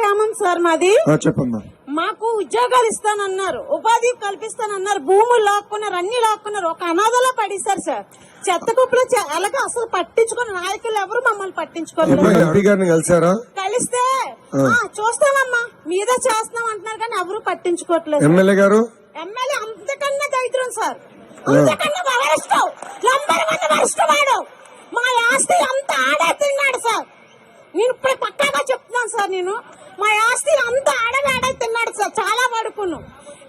Sir మాది. చెప్పమ్మా మాకు ఉద్యోగాలు ఇస్తానన్నారు ఉపాధి కల్పిస్తానన్నారు భూములు లాక్కున్నారు అన్ని లాక్కున్నారు ఒక అనాథలో పడేశారు సార్. చెత్త కుప్పలో అలాగే అసలు పట్టించుకున్న నాయకులు ఎవరు మమ్మల్ని పట్టించుకోలేదు కలిసారా కలిస్తే ఆ, చూస్తామమ్మా మీద చేస్తున్నాం అంటున్నారు కానీ ఎవరు పట్టించుకోవట్లేదు ఎమ్మెల్యే గారు? ఎమ్మెల్యే అంతకన్నా దరిద్రం సార్. అంతకన్నా వరస్టం నంబర్ వన్ వరస్ట్ వాడు. మా ఆస్తి అంత ఆడే తిన్నాడు సార్. నేను ఇప్పుడు పక్కాగా చెప్తున్నాను సార్ నేను మా ఆస్తి అంత ఆడవి ఆడే తిన్నాడు సార్ చాలా వరకును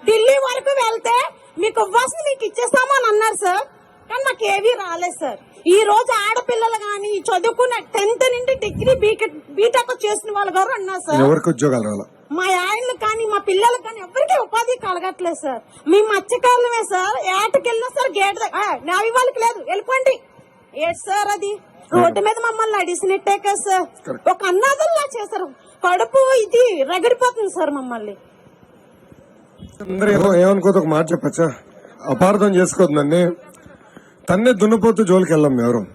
ఢిల్లీ వరకు వెళ్తే మీకు ఇవ్వాల్సింది మీకు ఇచ్చేస్తాము అని అన్నారు సార్. కానీ మాకు ఏవీ రాలేదు సార్. ఈ రోజు ఆడపిల్లలు గాని చదువుకున్న టెన్త్ నుండి డిగ్రీ బీటెక్ చేసిన వాళ్ళు గారు అన్నారు సార్? ఎవరికి ఉద్యోగాలు రాలా? మా ఆయనలు కానీ మా పిల్లలకు కానీ ఎవరికి ఉపాధి కలగట్లేదు సార్. మీ మత్స్యకారులమే సార్. ఏటకెళ్ళినా సార్ గేట్ నావి వాళ్ళకి లేదు. వెళ్ళిపోండి. ఏంటి సార్ అది? రోడ్డు మీద మమ్మల్ని అడిసినట్టే కదా సార్. ఒక అన్నాదల్లా చేశారు. కడుపు ఇది రగడిపోతుంది సార్ మమ్మల్ని. అందరూ ఏమనుకోదు ఒక మాట చెప్పచ్చా? అపార్థం చేసుకోవద్దు నన్ను. తన్నే దున్నపోతూ జోలికి వెళ్ళాం ఎవరు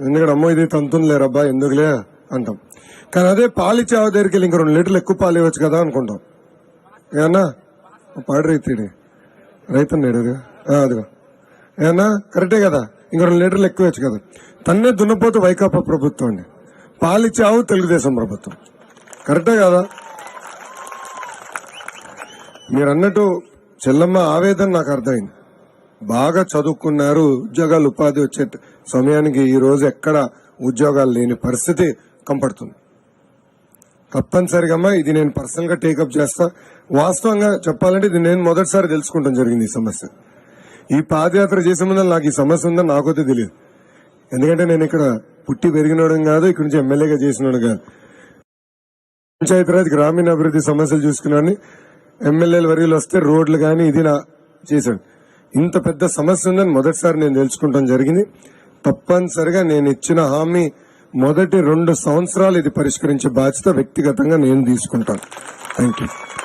ఎందుకంటే అమ్మో ఇది తంతుంది లేరబ్బా ఎందుకులే అంటాం. కానీ అదే పాలిచ్చే ఆవు దగ్గరికి వెళ్ళి ఇంక రెండు లీటర్లు ఎక్కువ పాలు ఇవ్వచ్చు కదా అనుకుంటాం. ఏమన్నా? పాడు రైతుడి రైతు అదిగో. అదిగో. ఏమన్నా? కరెక్టే కదా. ఇంక రెండు లీటర్లు ఎక్కువ ఇవ్వచ్చు కదా. తన్నే దున్నపోతూ వైకాపా ప్రభుత్వం అండి. పాలిచ్చే ఆవు తెలుగుదేశం ప్రభుత్వం. కరెక్టే కదా? మీరు అన్నట్టు చెల్లమ్మ ఆవేదన నాకు అర్థమైంది. బాగా చదువుకున్నారు ఉద్యోగాలు ఉపాధి వచ్చే సమయానికి ఈరోజు ఎక్కడ ఉద్యోగాలు లేని పరిస్థితి కంపడుతుంది తప్పనిసరిగా అమ్మా ఇది నేను పర్సనల్గా టేకప్ చేస్తా. వాస్తవంగా చెప్పాలంటే ఇది నేను మొదటిసారి తెలుసుకుంటాం జరిగింది ఈ సమస్య. ఈ పాదయాత్ర చేసే ముందు నాకు ఈ సమస్య ఉందని నాకైతే తెలియదు. ఎందుకంటే నేను ఇక్కడ పుట్టి పెరిగినోడం కాదు ఇక్కడ నుంచి ఎమ్మెల్యేగా చేసినోడు కాదు. పంచాయతీరాజ్ గ్రామీణ అభివృద్ధి సమస్యలు చూసుకున్నాను ఎమ్మెల్యేల వర్యులు వస్తే రోడ్లు కానీ ఇది నా చేశాడు. ఇంత పెద్ద సమస్య ఉందని మొదటిసారి నేను తెలుసుకుంటాం జరిగింది. తప్పనిసరిగా నేను ఇచ్చిన హామీ మొదటి రెండు సంవత్సరాలు ఇది పరిష్కరించే బాధ్యత వ్యక్తిగతంగా నేను తీసుకుంటాను. Thank you